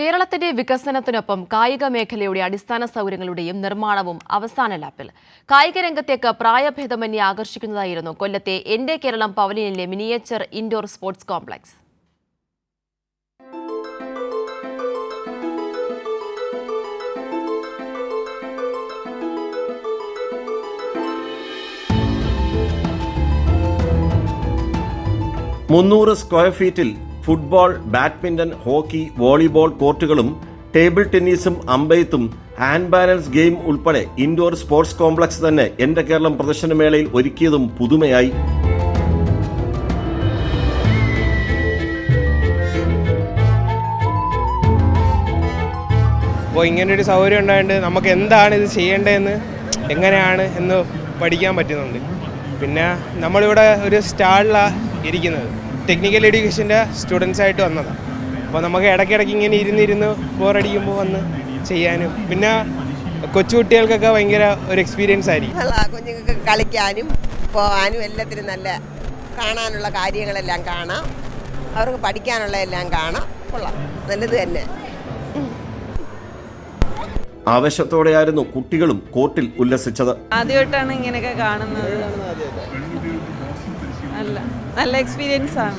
കേരളത്തിന്റെ വികസനത്തിനൊപ്പം കായിക മേഖലയുടെ അടിസ്ഥാന സൗകര്യങ്ങളുടെയും നിർമ്മാണവും അവസാന ലാപ്പിൽ. കായിക രംഗത്തേക്ക് പ്രായഭേദമന്യെ ആകർഷിക്കുന്നതായിരുന്നു കൊല്ലത്തെ എന്റെ കേരളം പവലിയനിലെ മിനിയേച്ചർ ഇൻഡോർ സ്പോർട്സ് കോംപ്ലക്സ്. മുന്നൂറ് സ്ക്വയർ ഫീറ്റിൽ ഫുട്ബോൾ ബാഡ്മിന്റൺ ഹോക്കി വോളിബോൾ കോർട്ടുകളും ടേബിൾ ടെന്നീസും അമ്പയത്തും ഹാൻഡ് ബാലൻസ് ഗെയിം ഉൾപ്പെടെ ഇൻഡോർ സ്പോർട്സ് കോംപ്ലക്സ് തന്നെ എന്റെ കേരളം പ്രദർശനമേളയിൽ ഒരുക്കിയതും പുതുമയായി. അപ്പോൾ ഇങ്ങനൊരു സൗകര്യം ഉണ്ടായതുകൊണ്ട് നമുക്ക് എന്താണ് ഇത് ചെയ്യേണ്ടതെന്ന് എങ്ങനെയാണ് എന്ന് പഠിക്കാൻ പറ്റുന്നുണ്ട്. പിന്നെ നമ്മളിവിടെ ഒരു സ്റ്റാളിലാണ് ഇരിക്കുന്നത്. ടെക്നിക്കൽ എഡ്യൂക്കേഷന്റെ സ്റ്റുഡൻസ് ആയിട്ട് വന്നതാണ് അപ്പോൾ നമുക്ക് ഇടയ്ക്കിടയ്ക്ക് ഇങ്ങനെ ഇരുന്നിരുന്ന് ബോറടിക്കുമ്പോൾ വന്ന് ചെയ്യാനും. പിന്നെ കൊച്ചുകുട്ടികൾക്കൊക്കെ ഭയങ്കര ഒരു എക്സ്പീരിയൻസ് ആയിരിക്കും. കുഞ്ഞുങ്ങൾക്ക് കളിക്കാനും പോകാനും എല്ലാത്തിനും നല്ല കാണാനുള്ള കാര്യങ്ങളെല്ലാം കാണാം. അവർക്ക് പഠിക്കാനുള്ള എല്ലാം കാണാം. കൊള്ളാം. നല്ലത് തന്നെ. ആവേശത്തോടെയായിരുന്നു കുട്ടികളും കോർട്ടിൽ ഉല്ലസിച്ചത്. ആദ്യമായിട്ടാണ് ഇങ്ങനെയൊക്കെ കാണുന്നത്. നല്ല നല്ല എക്സ്പീരിയൻസ് ആണ്.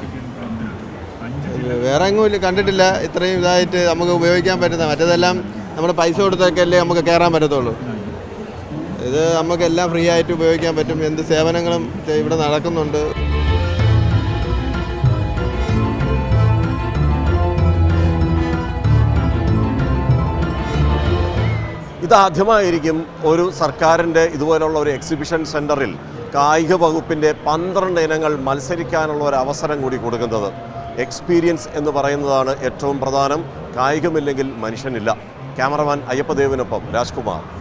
വേറെ എങ്ങും ഇല്ല കണ്ടിട്ടില്ല. ഇത്രയും ഇതായിട്ട് നമുക്ക് ഉപയോഗിക്കാൻ പറ്റുന്ന മറ്റേതെല്ലാം നമ്മൾ പൈസ കൊടുത്തൊക്കെ അല്ലേ നമുക്ക് കയറാൻ പറ്റത്തുള്ളൂ. ഇത് നമുക്ക് എല്ലാം ഫ്രീ ആയിട്ട് ഉപയോഗിക്കാൻ പറ്റും. എന്ത് സേവനങ്ങളും ഇവിടെ നടക്കുന്നുണ്ട്. ഇതാദ്യമായിരിക്കും ഒരു സർക്കാരിന്റെ ഇതുപോലുള്ള ഒരു എക്സിബിഷൻ സെന്ററിൽ കായിക വകുപ്പിന്റെ പന്ത്രണ്ട് ഇനങ്ങൾ മത്സരിക്കാനുള്ള ഒരു അവസരം കൂടി കൊടുക്കുന്നത്. എക്സ്പീരിയൻസ് എന്ന് പറയുന്നതാണ് ഏറ്റവും പ്രധാനം. കായികമില്ലെങ്കിൽ മനുഷ്യനില്ല. ക്യാമറമാൻ അയ്യപ്പദേവിനൊപ്പം രാജ്കുമാർ.